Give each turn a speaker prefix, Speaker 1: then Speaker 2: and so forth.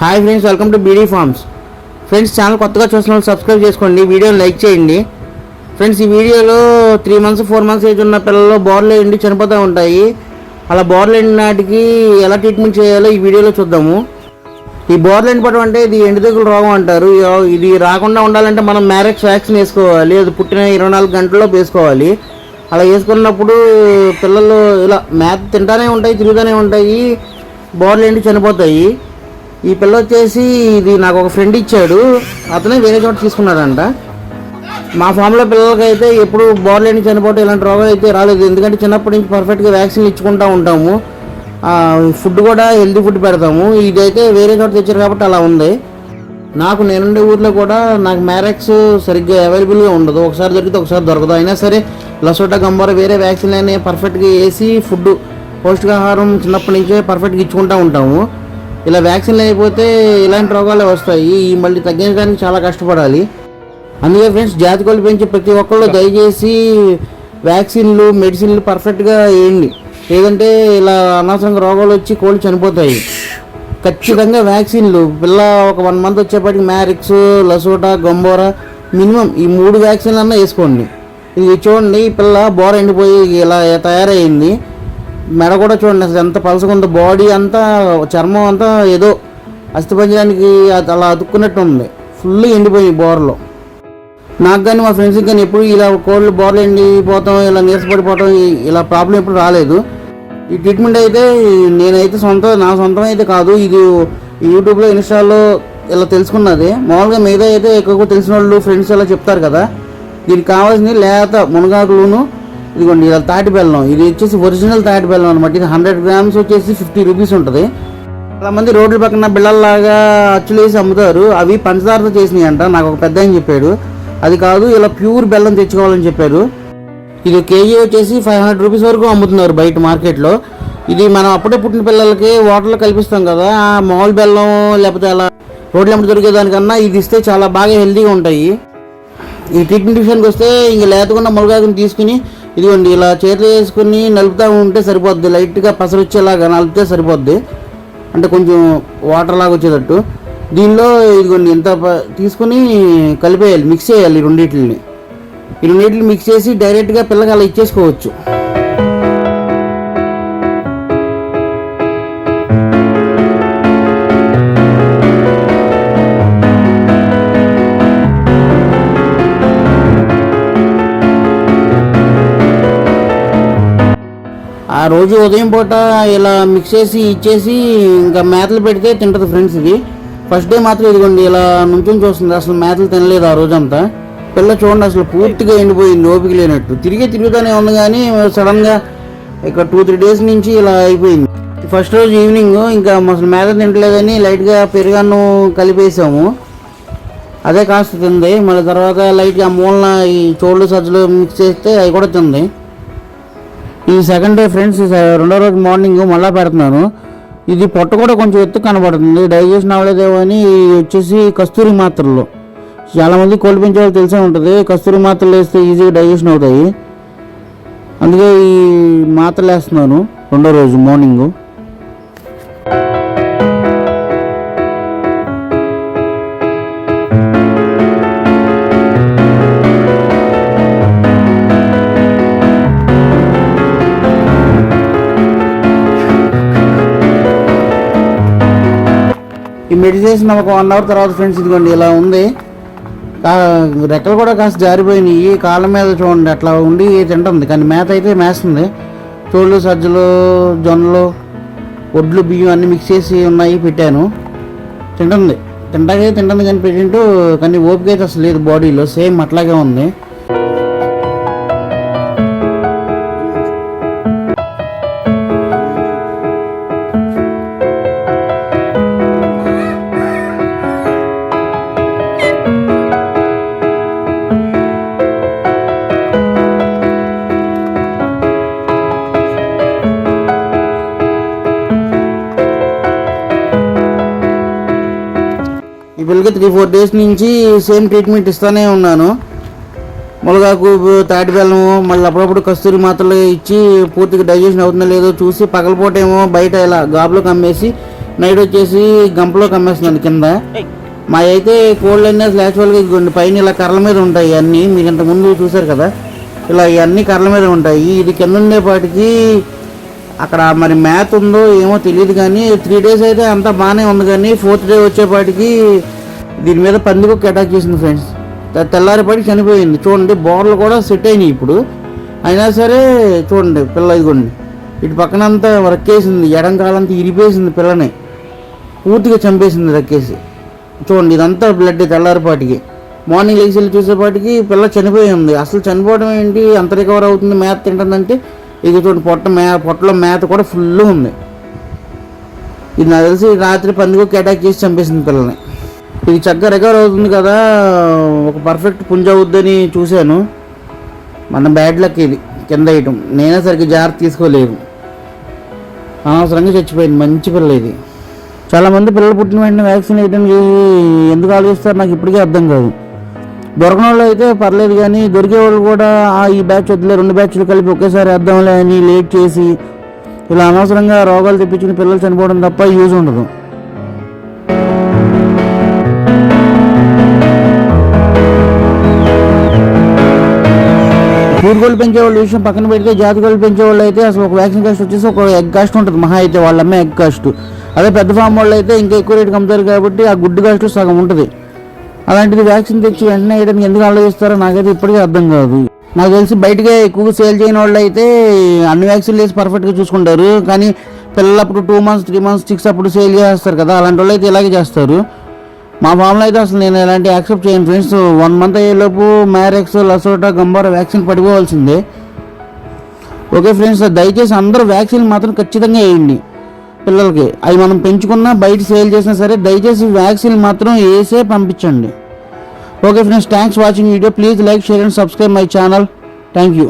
Speaker 1: Hi friends welcome to BD farms. Friends channel కొత్తగా చూసిన వాళ్ళు సబ్స్క్రైబ్ చేసుకోండి వీడియోని లైక్ చేయండి. ఫ్రెండ్స్ ఈ వీడియోలో three months four months age ఉన్న పిల్లలు బోర్లు ఎండి చనిపోతూ ఉంటాయి. అలా బోర్లు ఎండిన నాటికి ఎలా ట్రీట్మెంట్ చేయాలో ఈ వీడియోలో చూద్దాము. ఈ బోర్లు ఎండిపోవడం అంటే ఇది ఎండుదెగులు రోగం అంటారు. ఇది రాకుండా ఉండాలంటే మనం మ్యారేజ్ వ్యాక్సిన్ వేసుకోవాలి. అది పుట్టిన ఇరవై నాలుగు గంటల్లో వేసుకోవాలి. అలా వేసుకున్నప్పుడు పిల్లలు ఇలా మేత తింటానే ఉంటాయి తిరుగుతూనే ఉంటాయి బోర్లు ఎండి చనిపోతాయి. ఈ పిల్ల వచ్చేసి ఇది నాకు ఒక ఫ్రెండ్ ఇచ్చాడు. అతనే వేరే చోట తీసుకున్నాడంట. మా ఫామ్లో పిల్లలకైతే ఎప్పుడు బోర్లు చనిపోవటం ఇలాంటి రోగాలు అయితే రాలేదు. ఎందుకంటే చిన్నప్పటి నుంచి పర్ఫెక్ట్గా వ్యాక్సిన్ ఇచ్చుకుంటూ ఉంటాము. ఫుడ్ కూడా హెల్దీ ఫుడ్ పెడతాము. ఇదైతే వేరే చోట తెచ్చారు కాబట్టి అలా ఉంది. నాకు నేనుండే ఊర్లో కూడా నాకు మ్యారెక్స్ సరిగ్గా అవైలబుల్గా ఉండదు. ఒకసారి దొరికితే ఒకసారి దొరకదు. అయినా సరే లసోటా గంబార వేరే వ్యాక్సిన్ అని పర్ఫెక్ట్గా వేసి ఫుడ్ పౌష్టికాహారం చిన్నప్పటి నుంచే పర్ఫెక్ట్గా ఇచ్చుకుంటూ ఉంటాము. ఇలా వ్యాక్సిన్లు అయిపోతే ఇలాంటి రోగాలే వస్తాయి. ఈ మళ్ళీ తగ్గించడానికి చాలా కష్టపడాలి. అందుకే ఫ్రెండ్స్ జాతి కోళ్ళు పెంచే ప్రతి ఒక్కళ్ళు దయచేసి వ్యాక్సిన్లు మెడిసిన్లు పర్ఫెక్ట్గా వేయండి. లేదంటే ఇలా అనవసరంగా రోగాలు వచ్చి కోళ్ళు చనిపోతాయి. ఖచ్చితంగా వ్యాక్సిన్లు. పిల్ల ఒక వన్ మంత్ వచ్చేప్పటికి మ్యారిక్స్ లసోటా గంబోరా మినిమం ఈ మూడు వ్యాక్సిన్లు అన్నా వేసుకోండి. ఇది చూడండి ఈ పిల్ల బోర ఎండిపోయి ఇలా తయారైంది. మెడ కూడా చూడండి అసలు ఎంత పలసగుందో బాడీ అంతా చర్మం అంతా ఏదో అస్థిపంజరానికి అది అలా అతుక్కున్నట్టు ఉంది. ఫుల్ ఎండిపోయి బోర్లో. నాకు కానీ మా ఫ్రెండ్స్కి కానీ ఎప్పుడు ఇలా కోళ్ళు బోర్లు ఎండిపోతాం ఇలా నీరసపడిపోవటం ఇలా ప్రాబ్లం ఎప్పుడు రాలేదు. ఈ ట్రీట్మెంట్ అయితే నేనైతే సొంత నా సొంతం అయితే కాదు. ఇది యూట్యూబ్లో ఇన్స్టాలో ఇలా తెలుసుకున్నది. మామూలుగా మిగతా అయితే ఎక్కువ తెలిసిన వాళ్ళు ఫ్రెండ్స్ ఇలా చెప్తారు కదా. దీనికి కావాల్సింది లేత మునగాకులును ఇదిగోండి ఇలా తాటి బెల్లం. ఇది వచ్చేసి ఒరిజినల్ తాటి బెల్లం అనమాట ఇది హండ్రెడ్ గ్రామ్స్ వచ్చేసి ఫిఫ్టీ రూపీస్ ఉంటుంది. చాలామంది రోడ్ల పక్కన బిళ్ళల్లాగా అచ్చులు వేసి అమ్ముతారు. అవి పంచదారతో చేసినాయి అంట నాకు ఒక పెద్ద ఆయన చెప్పాడు. అది కాదు ఇలా ప్యూర్ బెల్లం తెచ్చుకోవాలని చెప్పారు ఇది కేజీ వచ్చేసి ఫైవ్ హండ్రెడ్ రూపీస్ వరకు అమ్ముతున్నారు బయట మార్కెట్లో. ఇది మనం అప్పుడే పుట్టిన పిల్లలకి వాటర్లో కల్పిస్తాం కదా. ఆ మామూలు బెల్లం లేకపోతే అలా రోడ్ల వెంబడి దొరికే దానికన్నా ఇది ఇస్తే చాలా బాగా హెల్తీగా ఉంటాయి. ఈ ట్రీట్మెంట్ విషయానికి వస్తే ఇంక లేతకుండా మునగాకుని తీసుకుని ఇదిగోండి ఇలా చేతిలో వేసుకుని నలుపుతూ ఉంటే సరిపోద్ది. లైట్గా పసరొచ్చేలాగా నలిపితే సరిపోద్ది. అంటే కొంచెం వాటర్ లాగా వచ్చేటట్టు. దీనిలో ఇదిగోండి ఇంత తీసుకుని కలిపేయాలి మిక్స్ చేయాలి ఈ రెండింటిని ఈ రెండింటిని మిక్స్ చేసి డైరెక్ట్గా పిల్లకి అలా ఇచ్చేసుకోవచ్చు. రోజు ఉదయం పూట ఇలా మిక్స్ చేసి ఇచ్చేసి ఇంకా మేతలు పెడితే తింటుంది ఫ్రెండ్స్ ఇది. ఫస్ట్ డే మాత్రం ఇదిగోండి ఇలా నుంచొని చూస్తుంది. అసలు మేతలు తినలేదు ఆ రోజంతా. పిల్ల చూడండి అసలు పూర్తిగా ఎండిపోయింది ఓపిక లేనట్టు. తిరిగి తిరుగుతూనే ఉంది కానీ సడన్గా ఇక టూ త్రీ డేస్ నుంచి ఇలా అయిపోయింది. ఫస్ట్ రోజు ఈవినింగ్ ఇంకా అసలు మేత తింటలేదని లైట్గా పెరుగన్ను కలిపేసాము. అదే కాస్త తింది. మళ్ళీ తర్వాత లైట్గా మూలన ఈ చోళ్ళు సజ్జలు మిక్స్ చేస్తే అవి కూడా తింది. ఈ సెకండ్ డే ఫ్రెండ్స్ రెండో రోజు మార్నింగ్ మళ్ళా పెడుతున్నాను. ఇది పొట్ట కూడా కొంచెం ఎత్తు కనబడుతుంది. డైజెషన్ అవ్వలేదేమో అని వచ్చేసి కస్తూరి మాత్రలు. చాలామంది కోల్డ్ పెంచే వాళ్ళు తెలిసే ఉంటుంది. కస్తూరి మాత్రలు వేస్తే ఈజీగా డైజెషన్ అవుతాయి. అందుకే ఈ మాత్రలు వేస్తున్నాను రెండో రోజు మార్నింగు ఈ మెడిటేషన్ ఒక వన్ అవర్ తర్వాత ఫ్రెండ్స్ ఇదిగోండి ఇలా ఉంది. రెక్కలు కూడా కాస్త జారిపోయినాయి. కాళ్ళ మీద చూడండి అట్లా ఉండి తింటుంది. కానీ మేత అయితే మేస్తుంది. చోళ్ళు సజ్జలు జొన్నలు ఒడ్లు బియ్యం అన్ని మిక్స్ చేసి ఉన్నాయి పెట్టాను. తింటుంది. తింటాకే తింటుంది కానీ పెట్టింటూ కానీ ఓపిక అయితే అసలు లేదు బాడీలో సేమ్ అట్లాగే ఉంది. ఇప్పటికే త్రీ ఫోర్ డేస్ నుంచి సేమ్ ట్రీట్మెంట్ ఇస్తూనే ఉన్నాను. ములగాకు తాటి బెల్లము మళ్ళీ అప్పుడప్పుడు కస్తూరి మాత్రలు ఇచ్చి పూర్తిగా డైజెషన్ అవుతుందో లేదో చూసి పగలపూట ఏమో బయట ఇలా గాబులో కమ్మేసి నైట్ వచ్చేసి గంపలో కమ్మేస్తున్నాను కింద. మా అయితే కోళ్ళు అయినా అసలు యాక్చువల్గా ఇదిగోండి పైన ఇలా కర్రల మీద ఉంటాయి అన్నీ. మీరు ఇంత ముందు చూసారు కదా? ఇలా ఇవన్నీ కర్రల మీద ఉంటాయి. ఇది కింద ఉండేపాటికి అక్కడ మరి మ్యాథ్ ఉందో ఏమో తెలియదు కానీ త్రీ డేస్ అయితే అంతా బాగానే ఉంది కానీ ఫోర్త్ డే వచ్చేపాటికి దీని మీద పందికొక్క అటాక్ చేసింది ఫ్రెండ్స్ తెల్లారిపాటికి చనిపోయింది. చూడండి బోర్లు కూడా సెట్ అయినాయి ఇప్పుడు. అయినా సరే చూడండి పిల్ల ఇదిగోండి. ఇటు పక్కనంతా రక్కేసింది ఎడం కాలంతా ఇరిపేసింది పిల్లని. పూర్తిగా చంపేసింది రక్కేసి. చూడండి ఇదంతా బ్లడ్ తెల్లారిపాటికి. మార్నింగ్ లేచి వెళ్ళి చూసేపాటికి పిల్ల చనిపోయి ఉంది. అసలు చనిపోవడం ఏంటి? అంత రికవర్ అవుతుంది? మేత తింటుందంటే ఇది చూడండి పొట్ట మే పొట్టలో మేత కూడా ఫుల్ ఉంది. ఇది నాకు తెలిసి రాత్రి పందికొక అటాక్ చేసి చంపేసింది పిల్లని. ఇది చక్కగా రికవర్ అవుతుంది కదా. ఒక పర్ఫెక్ట్ పుంజ అవుద్దని చూశాను. మన బ్యాడ్ లక్ ఇది. కింద వేయటం నేనే సరిగ్గా జాగ్రత్త తీసుకోలేదు. అనవసరంగా చచ్చిపోయింది. మంచి పిల్ల ఇది. చాలామంది పిల్లలు పుట్టిన వెంటనే వ్యాక్సిన్ వేయడం ఎందుకు ఆలోచిస్తారు? నాకు ఇప్పటికీ అర్థం కాదు. దొరకని వాళ్ళు అయితే పర్లేదు కానీ దొరికే వాళ్ళు కూడా ఈ బ్యాచ్ వద్దులే రెండు బ్యాచ్లు కలిపి ఒకేసారి వేద్దాంలే అని లేట్ చేసి ఇలా అనవసరంగా రోగాలు తెప్పించిన పిల్లలు చనిపోవడం తప్ప యూజ్ ఉండదు. కూరగోళ్ళు పెంచేవాళ్ళు విషయం పక్కన పెడితే జాతికోళ్ళు పెంచేవాళ్ళు అయితే అసలు ఒక వ్యాక్సిన్ కాస్ట్ వచ్చేసి ఒక ఎగ్ కాస్ట్ ఉంటుంది మహా అయితే వాళ్ళ అమ్మే ఎగ్ కాస్ట్. అదే పెద్ద ఫామ్ వాళ్ళు అయితే ఇంకా ఎక్కువ రేటుకి అమ్ముతారు కాబట్టి ఆ గుడ్డు కాస్ట్ సగం ఉంటుంది. అలాంటిది వ్యాక్సిన్ తెచ్చి వెంటనే వేయడానికి ఎందుకు ఆలోచిస్తారో నాకైతే ఇప్పటికీ అర్థం కాదు. నాకు తెలిసి బయటగా ఎక్కువ సేల్ చేయని వాళ్ళు అయితే అన్ని వ్యాక్సిన్లు వేసి పర్ఫెక్ట్గా చూసుకుంటారు. కానీ పిల్లలప్పుడు two months three months six అప్పుడు సేల్ చేస్తారు కదా అలాంటి వాళ్ళు అయితే ఇలాగే చేస్తారు. మా ఫామ్లో అయితే అసలు నేను ఎలాంటి యాక్సెప్ట్ చేయను. ఫ్రెండ్స్ వన్ మంత్ అయ్యేలోపు మ్యారెక్స్ లసోటా గంబారా వ్యాక్సిన్ పడిపోవాల్సిందే. ఓకే ఫ్రెండ్స్ దయచేసి అందరూ వ్యాక్సిన్ మాత్రం ఖచ్చితంగా వేయండి పిల్లలకి. అవి మనం పెంచుకున్నా బయట సేల్ చేసినా సరే దయచేసి వ్యాక్సిన్ మాత్రం వేసే పంపించండి. Okay friends thanks watching video please like share and subscribe my channel thank you